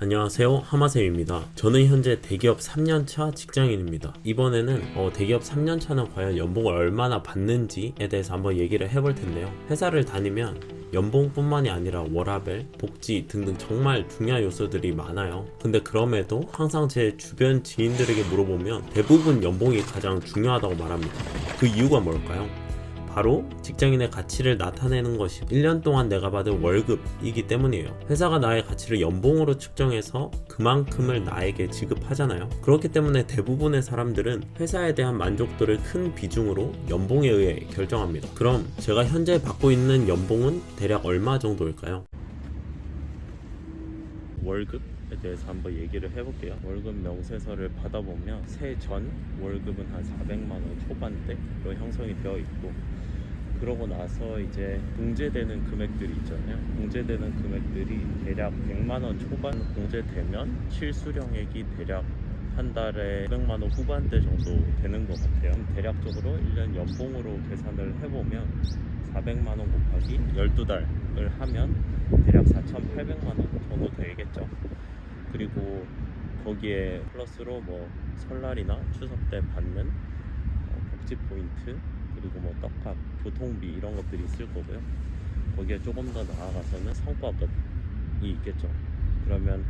안녕하세요. 하마세입니다. 저는 현재 대기업 3년차 직장인입니다. 이번에는 어, 대기업 3년차는 과연 연봉을 얼마나 받는지에 대해서 한번 얘기를 해볼 텐데요. 회사를 다니면 연봉뿐만이 아니라 워라벨, 복지 등등 정말 중요한 요소들이 많아요. 근데 그럼에도 항상 제 주변 지인들에게 물어보면 대부분 연봉이 가장 중요하다고 말합니다. 그 이유가 뭘까요? 바로 직장인의 가치를 나타내는 것이 1년 동안 내가 받은 월급이기 때문이에요. 회사가 나의 가치를 연봉으로 측정해서 그만큼을 나에게 지급하잖아요. 그렇기 때문에 대부분의 사람들은 회사에 대한 만족도를 큰 비중으로 연봉에 의해 결정합니다. 그럼 제가 현재 받고 있는 연봉은 대략 얼마 정도일까요? 월급 에 대해서 한번 얘기를 해볼게요. 월급 명세서를 받아보면 세 전 월급은 한 400만 원 초반대로 형성이 되어 있고 그러고 나서 이제 공제되는 금액들이 있잖아요. 공제되는 금액들이 대략 100만 원 초반 공제되면 실수령액이 대략 한 달에 500만 원 후반대 정도 되는 것 같아요. 대략적으로 1년 연봉으로 계산을 해보면 400만 원 곱하기 12달을 하면 대략 4,800만 원 정도 되겠죠. 그리고 거기에 플러스로 뭐 설날이나 추석 때 받는 어, 복지 포인트 그리고 뭐 떡값, 교통비 이런 것들이 있을 거고요. 거기에 조금 더 나아가서는 성과급이 있겠죠. 그러면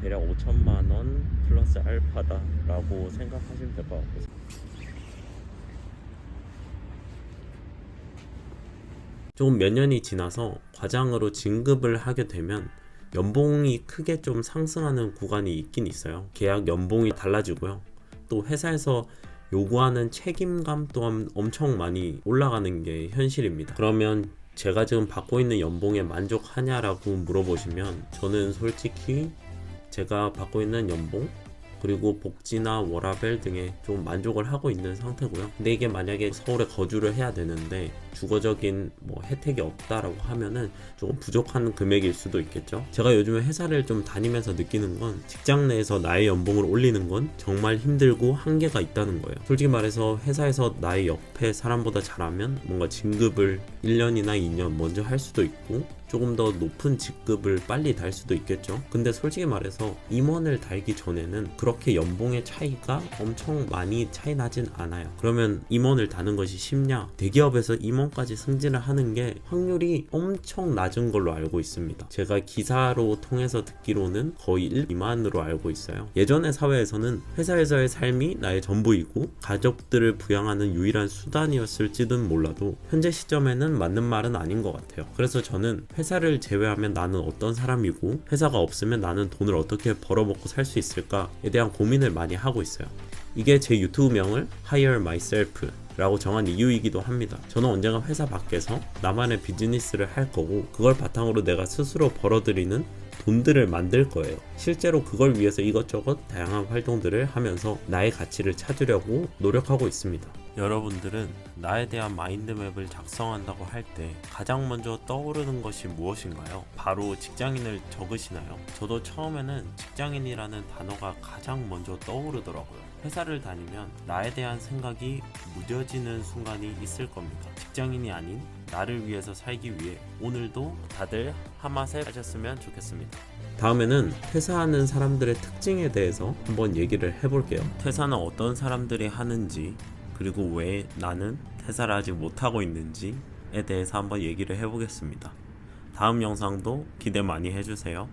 대략 5천만 원 플러스 알파다라고 생각하시면 될 것 같고요. 조금 몇 년이 지나서 과장으로 진급을 하게 되면 연봉이 크게 좀 상승하는 구간이 있긴 있어요. 계약 연봉이 달라지고요. 또 회사에서 요구하는 책임감 또한 엄청 많이 올라가는 게 현실입니다. 그러면 제가 지금 받고 있는 연봉에 만족하냐라고 물어보시면 저는 솔직히 제가 받고 있는 연봉 그리고 복지나 워라벨 등에 좀 만족을 하고 있는 상태고요. 근데 이게 만약에 서울에 거주를 해야 되는데 주거적인 뭐 혜택이 없다라고 하면은 조금 부족한 금액일 수도 있겠죠. 제가 요즘에 회사를 좀 다니면서 느끼는 건 직장 내에서 나의 연봉을 올리는 건 정말 힘들고 한계가 있다는 거예요. 솔직히 말해서 회사에서 나의 옆에 사람보다 잘하면 뭔가 진급을 1년이나 2년 먼저 할 수도 있고 조금 더 높은 직급을 빨리 달 수도 있겠죠. 근데 솔직히 말해서 임원을 달기 전에는 그렇게 연봉의 차이가 엄청 많이 차이 나진 않아요. 그러면 임원을 다는 것이 쉽냐? 대기업에서 임원까지 승진을 하는 게 확률이 엄청 낮은 걸로 알고 있습니다. 제가 기사로 통해서 듣기로는 거의 1, 2만으로 알고 있어요. 예전의 사회에서는 회사에서의 삶이 나의 전부이고 가족들을 부양하는 유일한 수단이었을지는 몰라도 현재 시점에는 맞는 말은 아닌 것 같아요. 그래서 저는 회사를 제외하면 나는 어떤 사람이고 회사가 없으면 나는 돈을 어떻게 벌어먹고 살 수 있을까에 대한 고민을 많이 하고 있어요. 이게 제 유튜브명을 Hire Myself 라고 정한 이유이기도 합니다. 저는 언젠가 회사 밖에서 나만의 비즈니스를 할 거고 그걸 바탕으로 내가 스스로 벌어들이는 돈들을 만들 거예요. 실제로 그걸 위해서 이것저것 다양한 활동들을 하면서 나의 가치를 찾으려고 노력하고 있습니다. 여러분들은 나에 대한 마인드맵을 작성한다고 할 때 가장 먼저 떠오르는 것이 무엇인가요? 바로 직장인을 적으시나요? 저도 처음에는 직장인이라는 단어가 가장 먼저 떠오르더라고요. 회사를 다니면 나에 대한 생각이 무뎌지는 순간이 있을 겁니다. 직장인이 아닌 나를 위해서 살기 위해 오늘도 다들 하맛에 하셨으면 좋겠습니다. 다음에는 퇴사하는 사람들의 특징에 대해서 한번 얘기를 해볼게요. 퇴사는 어떤 사람들이 하는지 그리고 왜 나는 퇴사를 아직 못하고 있는지에 대해서 한번 얘기를 해보겠습니다. 다음 영상도 기대 많이 해주세요.